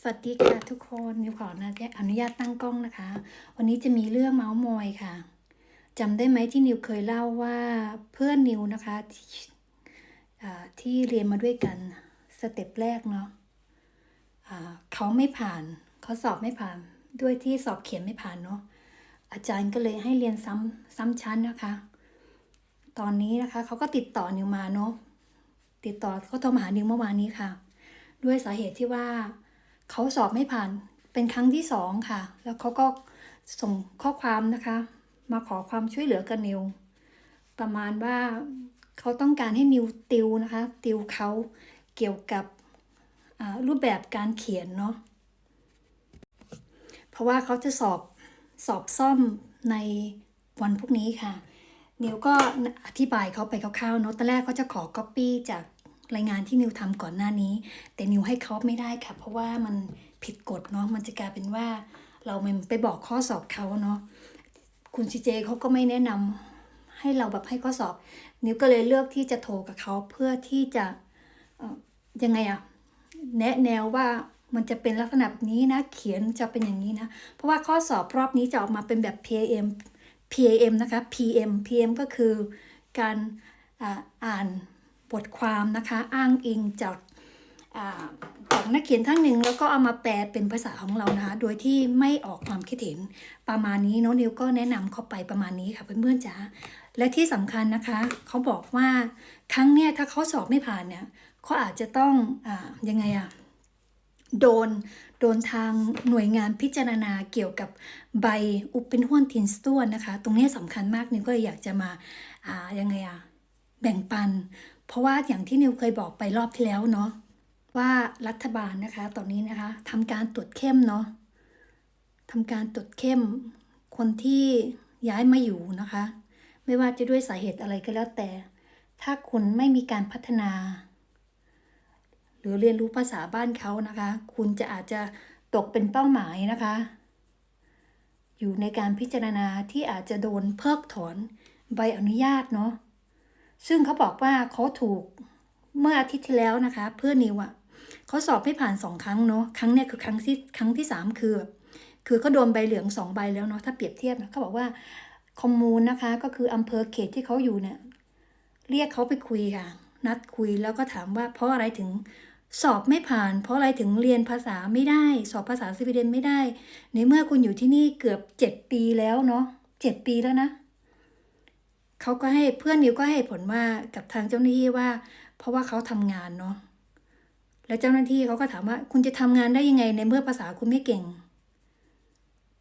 สวัสดีค่ะทุกคนนิวขออนุญาตตั้งกล้องนะคะ วันนี้จะมีเรื่องเมาส์มอยค่ะจำได้ไหมที่นิวเคยเล่าว่าเพื่อนนิวนะคะที่อ่าที่เรียนมาด้วยกันสเต็ปแรกเนาะอ่าเขาไม่ผ่านเขาสอบไม่ผ่านด้วยที่สอบเขียนไม่ผ่านเนาะอาจารย์ก็เลยให้เรียนซ้ำซ้ำชั้นนะคะ ตอนนี้นะคะเขาก็ติดต่อนิวมาเนาะติดต่อเขาโทรมาหานิวเมื่อวานนี้ค่ะ ด้วยสาเหตุที่ว่า เขาสอบไม่ผ่านเป็นครั้งที่สองค่ะ แล้วเขาก็ส่งข้อความนะคะ มาขอความช่วยเหลือกับนิว ประมาณว่าเขาต้องการให้นิวติวนะคะ ติวเขาเกี่ยวกับรูปแบบการเขียนเนาะเพราะว่าเขาจะสอบสอบซ่อมในวันพรุ่งนี้ค่ะนิวก็อธิบายเขาไปคร่าวๆเนาะตอนแรกเขาจะขอก๊อปปี้จาก รายงานที่นิวทำก่อนหน้านี้ แต่นิวให้เขาไม่ได้ค่ะ เพราะว่ามันผิดกฎเนาะมันจะกลายเป็นว่า เราไปบอกข้อสอบเขาเนาะคุณซีเจเขาก็ไม่แนะนำให้เราแบบให้ข้อสอบ นิวก็เลยเลือกที่จะโทรกับเขาเพื่อที่จะยังไงอะแนะแนวว่ามันจะเป็นลักษณะแบบนี้นะ เขียนจะเป็นอย่างนี้นะ เพราะว่าข้อสอบรอบนี้จะออกมาเป็นแบบ PAM PAM นะคะ PM PM ก็คือการอ่าอ่าน บทความนะคะอ้างอิงจากอ่าจากนักเขียนท่านหนึ่งแล้วก็เอามาแปลเป็นภาษาของเรานะคะ โดยที่ไม่ออกความคิดเห็นประมาณนี้น้ตนิวก็แนะนำเข้าไปประมาณนี้ค่ะเพื่อนๆจ๋าและที่สำคัญนะคะเขาบอกว่าครั้งเนี้ยถ้าเขาสอบไม่ผ่านเนี่ยเขาอาจจะต้องอ่ายังไงอะโดนโดนทางหน่วยงานพิจารณาเกี่ยวกับใบอุปเป็นห้วนทินสตวนนะคะ ตรงนี้สำคัญมากนิวก็อยากจะมาอ่ายังไงอะแบ่งปัน เพราะว่าอย่างที่นิวเคยบอกไปรอบที่แล้วเนาะว่ารัฐบาลนะคะ ตอนนี้นะคะทำการตรวจเข้มเนาะทำการตรวจเข้มคนที่ย้ายมาอยู่นะคะ ไม่ว่าจะด้วยสาเหตุอะไรก็แล้วแต่ ถ้าคุณไม่มีการพัฒนา หรือเรียนรู้ภาษาบ้านเขานะคะ คุณจะอาจจะตกเป็นเป้าหมายนะคะ อยู่ในการพิจารณาที่อาจจะโดนเพิกถอนใบอนุญาตเนาะ ซึ่งเขาบอกว่าเขาถูกเมื่ออาทิตย์ที่แล้วนะคะ เพื่อนนิวอะเขาสอบไม่ผ่านสองครั้งเนาะครั้งเนี้ยคือครั้งที่ครั้งที่สามคือ คือเขาโดนใบเหลืองสองใบแล้วเนาะถ้าเปรียบเทียบนะเขาบอกว่าคอมมูนนะคะ ก็คืออำเภอเขตที่เขาอยู่เนี่ยเรียกเขาไปคุยค่ะ นัดคุยแล้วก็ถามว่าเพราะอะไรถึงสอบไม่ผ่าน เพราะอะไรถึงเรียนภาษาไม่ได้ สอบภาษาสวีเดนไม่ได้ ในเมื่อคุณอยู่ที่นี่เกือบเจ็ดปีแล้วเนาะเจ็ดปีแล้วนะ เขาก็ให้เพื่อนนิวก็ให้ผลว่ากับทางเจ้าหน้าที่ว่า เพราะว่าเขาทำงานเนาะแล้วเจ้าหน้าที่เขาก็ถามว่า คุณจะทำงานได้ยังไงในเมื่อภาษาคุณไม่เก่ง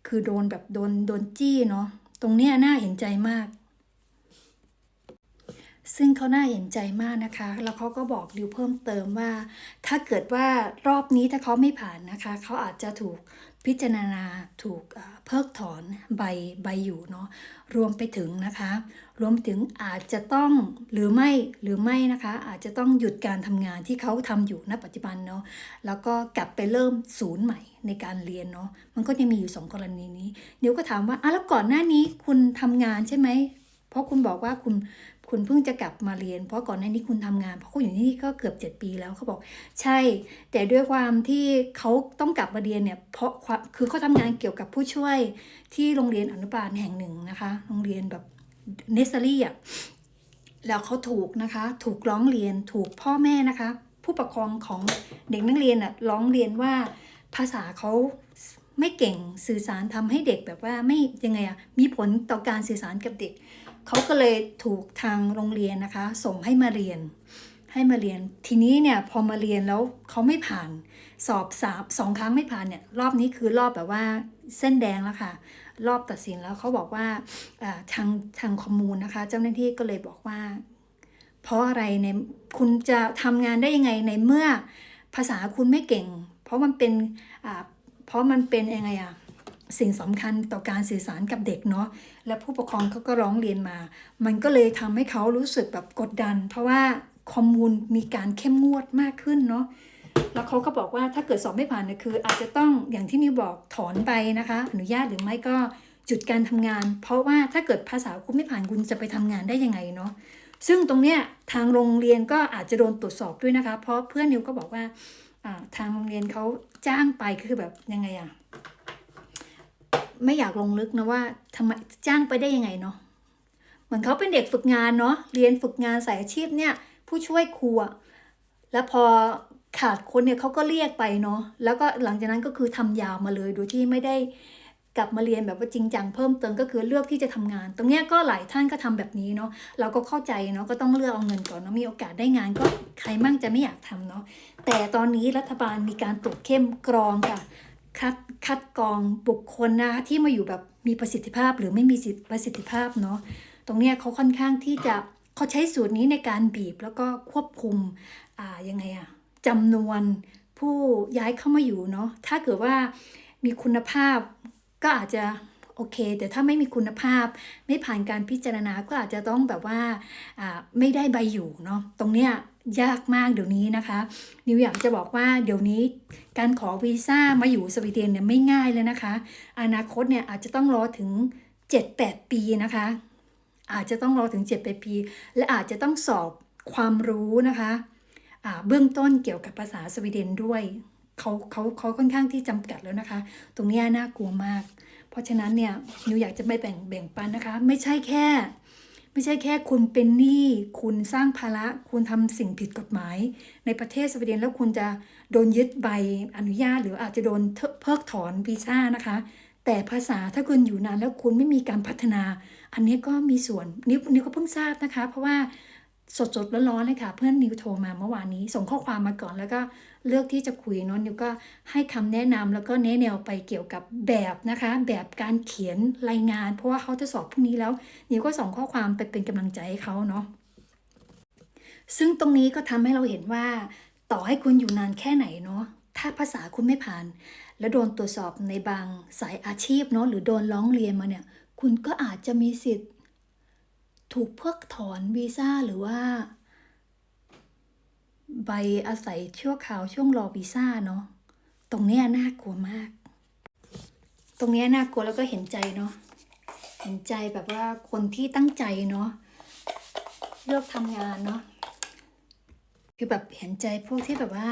คือโดนแบบโดนโดนจี้เนาะตรงเนี้ยน่าเห็นใจมาก ซึ่งเขาน่าเห็นใจมากนะคะ แล้วเขาก็บอกดิวเพิ่มเติมว่า ถ้าเกิดว่ารอบนี้ถ้าเขาไม่ผ่านนะคะ เขาอาจจะถูก พิจารณาถูกเพิกถอนใบใบอยู่เนาะรวมไปถึงนะคะ รวมถึงอาจจะต้องหรือไม่หรือไม่นะคะ อาจจะต้องหยุดการทำงานที่เขาทำอยู่ณปัจจุบันเนาะแล้วก็กลับไปเริ่มศูนย์ใหม่ในการเรียนเนาะมันก็จะมีอยู่สองกรณีนี้นิวก็ถามว่าอะแล้วก่อนหน้านี้คุณทำงานใช่ไหมเพราะคุณบอกว่าคุณ คุณเพิ่งจะกลับมาเรียน เพราะก่อนหน้านี้คุณทำงาน เพราะคุณอยู่ที่นี่ก็เกือบเจ็ดปีแล้วเขาบอกใช่ แต่ด้วยความที่เขาต้องกลับมาเรียนเนี่ยเพราะความคือเขาทำงานเกี่ยวกับผู้ช่วยที่โรงเรียนอนุบาลแห่งหนึ่งนะคะ โรงเรียนแบบเนสซอรี่อะแล้วเขาถูกนะคะ ถูกร้องเรียนถูกพ่อแม่นะคะ ผู้ปกครองของเด็กนักเรียนอะร้องเรียนว่าภาษาเขาไม่เก่งสื่อสารทำให้เด็กแบบว่าไม่ยังไงอะมีผลต่อการสื่อสารกับเด็ก เขาก็เลยถูกทางโรงเรียนนะคะ ส่งให้มาเรียน ให้มาเรียน ทีนี้เนี่ยพอมาเรียนแล้วเขาไม่ผ่าน สอบสามสองครั้งไม่ผ่านเนี่ยรอบนี้คือรอบแบบว่าเส้นแดงแล้วค่ะ รอบตัดสินแล้วเขาบอกว่าทางทางคอมมูนนะคะ เจ้าหน้าที่ก็เลยบอกว่า เพราะอะไรในคุณจะทำงานได้ยังไงในเมื่อภาษาคุณไม่เก่ง เพราะมันเป็นเพราะมันเป็นยังไงอะ สิ่งสำคัญต่อการสื่อสารกับเด็กเนาะและผู้ปกครองเขาก็ร้องเรียนมา มันก็เลยทำให้เขารู้สึกแบบกดดัน เพราะว่าคอมมูนมีการเข้มงวดมากขึ้นเนาะแล้วเขาก็บอกว่าถ้าเกิดสอบไม่ผ่านเนี่ยคือ อาจจะต้องอย่างที่นิวบอกถอนไปนะคะ อนุญาตหรือไม่ก็จุดการทำงาน เพราะว่าถ้าเกิดภาษาคุณไม่ผ่านคุณจะไปทำงานได้ยังไงเนาะซึ่งตรงเนี้ยทางโรงเรียนก็อาจจะโดนตรวจสอบด้วยนะคะ เพราะเพื่อนนิวก็บอกว่าทางโรงเรียนเขาจ้างไปคือแบบยังไงอะ ไม่อยากลงลึกนะว่าทำไมจ้างไปได้ยังไงเนาะเหมือนเขาเป็นเด็กฝึกงานเนาะเรียนฝึกงานสายอาชีพเนี่ย ผู้ช่วยครูอะแล้วพอขาดคนเนี่ยเขาก็เรียกไปเนาะแล้วก็หลังจากนั้นก็คือทำยาวมาเลยโดยที่ไม่ได้กลับมาเรียนแบบว่าจริงจังเพิ่มเติมก็คือเลือกที่จะทำงาน ตรงเนี้ยก็หลายท่านก็ทำแบบนี้เนาะเราก็เข้าใจเนาะก็ต้องเลือกเอาเงินก่อนเนาะมีโอกาสได้งานก็ใครมั่งจะไม่อยากทำเนาะแต่ตอนนี้รัฐบาลมีการตรวจเข้มกรองค่ะ คัดคัดกรองบุคคลนะที่มาอยู่แบบมีประสิทธิภาพหรือไม่มีประสิทธิภาพเนาะตรงเนี้ยเขาค่อนข้างที่จะเขาใช้สูตรนี้ในการบีบแล้วก็ควบคุมอ่ายังไงอะจำนวนผู้ย้ายเข้ามาอยู่เนาะถ้าเกิดว่ามีคุณภาพก็อาจจะโอเค แต่ถ้าไม่มีคุณภาพไม่ผ่านการพิจารณาก็อาจจะต้องแบบว่าอ่าไม่ได้ใบอยู่เนาะตรงเนี้ย ยากมากเดี๋ยวนี้นะคะ นิวอยากจะบอกว่าเดี๋ยวนี้การขอวีซ่ามาอยู่สวีเดนเนี่ยไม่ง่ายเลยนะคะ อนาคตเนี่ยอาจจะต้องรอถึง 7-8 ปีนะคะ อาจจะต้องรอถึง 7-8 ปี และอาจจะต้องสอบความรู้นะคะเบื้องต้นเกี่ยวกับภาษาสวีเดนด้วยเขาเขาเขาค่อนข้างที่จำกัดแล้วนะคะ ตรงนี้น่ากลัวมาก เพราะฉะนั้นเนี่ยนิวอยากจะไม่แบ่งแบ่งปันนะคะ ไม่ใช่แค่ ไม่ใช่แค่คุณเป็นหนี้คุณสร้างภาระคุณทำสิ่งผิดกฎหมาย ในประเทศสวีเดนแล้วคุณจะโดนยึดใบอนุญาต หรืออาจจะโดนเพิกถอนวีซ่านะคะ แต่ภาษาถ้าคุณอยู่นานแล้วคุณไม่มีการพัฒนา อันนี้ก็มีส่วนนี่นี่ก็เพิ่งทราบนะคะ เพราะว่า สดๆร้อนๆเลยค่ะ เพื่อนนิวโทรมาเมื่อวานนี้ ส่งข้อความมาก่อนแล้วก็เลือกที่จะคุยเนาะนิวก็ให้คำแนะนำแล้วก็แนะแนวไปเกี่ยวกับแบบนะคะ แบบการเขียนรายงาน เพราะว่าเขาจะสอบพรุ่งนี้แล้ว นิวก็ส่งข้อความไปเป็นกำลังใจให้เขาเนาะซึ่งตรงนี้ก็ทำให้เราเห็นว่า ต่อให้คุณอยู่นานแค่ไหนเนาะถ้าภาษาคุณไม่ผ่าน แล้วโดนตรวจสอบในบางสายอาชีพเนาะหรือโดนร้องเรียนมาเนี่ย คุณก็อาจจะมีสิทธิ์ ถูกเพิกถอนวีซ่าหรือว่า ใบอาศัยชั่วคราวช่วงรอวีซ่าเนาะตรงเนี้ยน่ากลัวมาก ตรงเนี้ยน่ากลัวแล้วก็เห็นใจเนาะเห็นใจแบบว่าคนที่ตั้งใจเนาะเลือกทำงานเนาะคือแบบเห็นใจพวกที่แบบว่า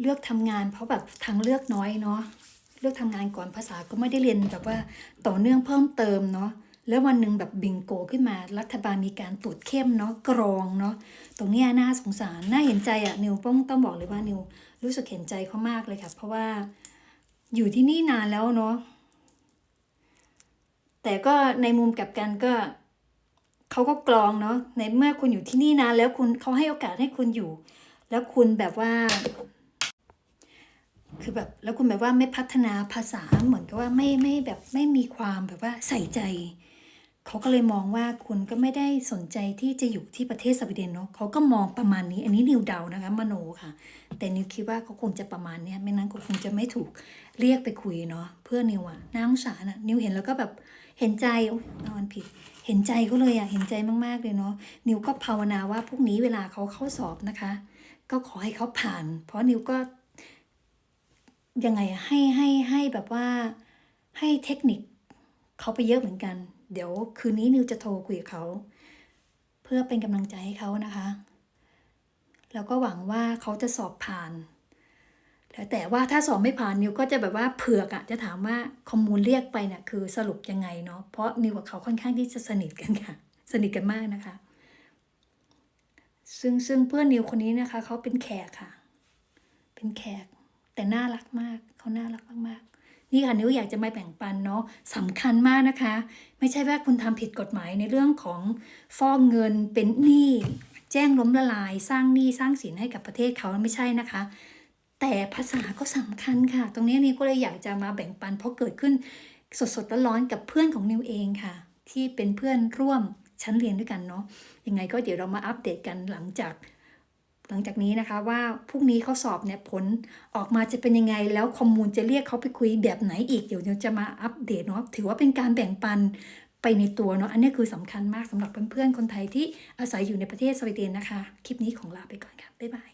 เลือกทำงาน เพราะแบบทางเลือกน้อยเนาะเลือกทำงานก่อนภาษาก็ไม่ได้เรียนแบบว่าต่อเนื่องเพิ่มเติมเนาะ แล้ววันหนึ่งแบบบิงโกขึ้นมา รัฐบาลมีการตรวจเข้มเนาะกรองเนาะตรงนี้น่าสงสารน่าเห็นใจอะนิวต้องต้องบอกเลยว่านิวรู้สึกเห็นใจเขามากเลยค่ะ เพราะว่าอยู่ที่นี่นานแล้วเนาะแต่ก็ในมุมกลับกันก็เขาก็กรองเนาะในเมื่อคุณอยู่ที่นี่นานแล้วคุณเขาให้โอกาสให้คุณอยู่ แล้วคุณแบบว่า คือแบบแล้วคุณแบบว่าไม่พัฒนาภาษาเหมือนกับว่าไม่ไม่แบบไม่มีความแบบว่าใส่ใจ เขาก็เลยมองว่าคุณก็ไม่ได้สนใจที่จะอยู่ที่ประเทศสวีเดนเนาะเขาก็มองประมาณนี้ อันนี้นิวเดานะคะมโนค่ะ แต่นิวคิดว่าเขาคงจะประมาณเนี้ยไม่นั้นก็คงจะไม่ถูกเรียกไปคุยเนาะเพื่อนิวอะน่าสงสารอะนิวเห็นแล้วก็แบบเห็นใจโอ๊ยเอนผิด เห็นใจเขาเลยอะเห็นใจมากๆเลยเนาะนิวก็ภาวนาว่าพรุ่งนี้เวลาเขาเข้าสอบนะคะ ก็ขอให้เขาผ่าน เพราะนิวก็ยังไงให้ให้ให้แบบว่าให้เทคนิคเขาไปเยอะเหมือนกัน เดี๋ยวคืนนี้นิวจะโทรคุยกับเขา เพื่อเป็นกำลังใจให้เขานะคะ แล้วก็หวังว่าเขาจะสอบผ่านแล้วแต่ว่าถ้าสอบไม่ผ่านนิวก็จะแบบว่าเผือกอะจะถามว่าคอมมูนเรียกไปเนี่ยคือสรุปยังไงเนาะเพราะนิวกับเขาค่อนข้างที่จะสนิทกันค่ะ สนิทกันมากนะคะ ซึ่งซึ่งเพื่อนนิวคนนี้นะคะเขาเป็นแขกค่ะ เป็นแขกแต่น่ารักมากเขาน่ารักมากๆ นี่ค่ะนิวอยากจะมาแบ่งปันเนาะสำคัญมากนะคะ ไม่ใช่ว่าคุณทำผิดกฎหมายในเรื่องของฟอกเงินเป็นหนี้แจ้งล้มละลาย สร้างหนี้สร้างสินให้กับประเทศเขาไม่ใช่นะคะ แต่ภาษาก็สำคัญค่ะ ตรงนี้นิวก็เลยอยากจะมาแบ่งปัน เพราะเกิดขึ้นสดๆร้อนๆกับเพื่อนของนิวเองค่ะ ที่เป็นเพื่อนร่วมชั้นเรียนด้วยกันเนาะยังไงก็เดี๋ยวเรามาอัปเดตกันหลังจาก หลังจากนี้นะคะว่าพรุ่งนี้เขาสอบเนี่ยผลออกมาจะเป็นยังไง แล้วคอมมูนจะเรียกเขาไปคุยแบบไหนอีกเดี๋ยวเราจะมาอัปเดตเนาะถือว่าเป็นการแบ่งปันไปในตัวเนาะอันนี้คือสำคัญมากสำหรับเพื่อนๆคนไทยที่อาศัยอยู่ในประเทศสวีเดนนะคะ คลิปนี้ของลาไปก่อนค่ะบ๊ายบาย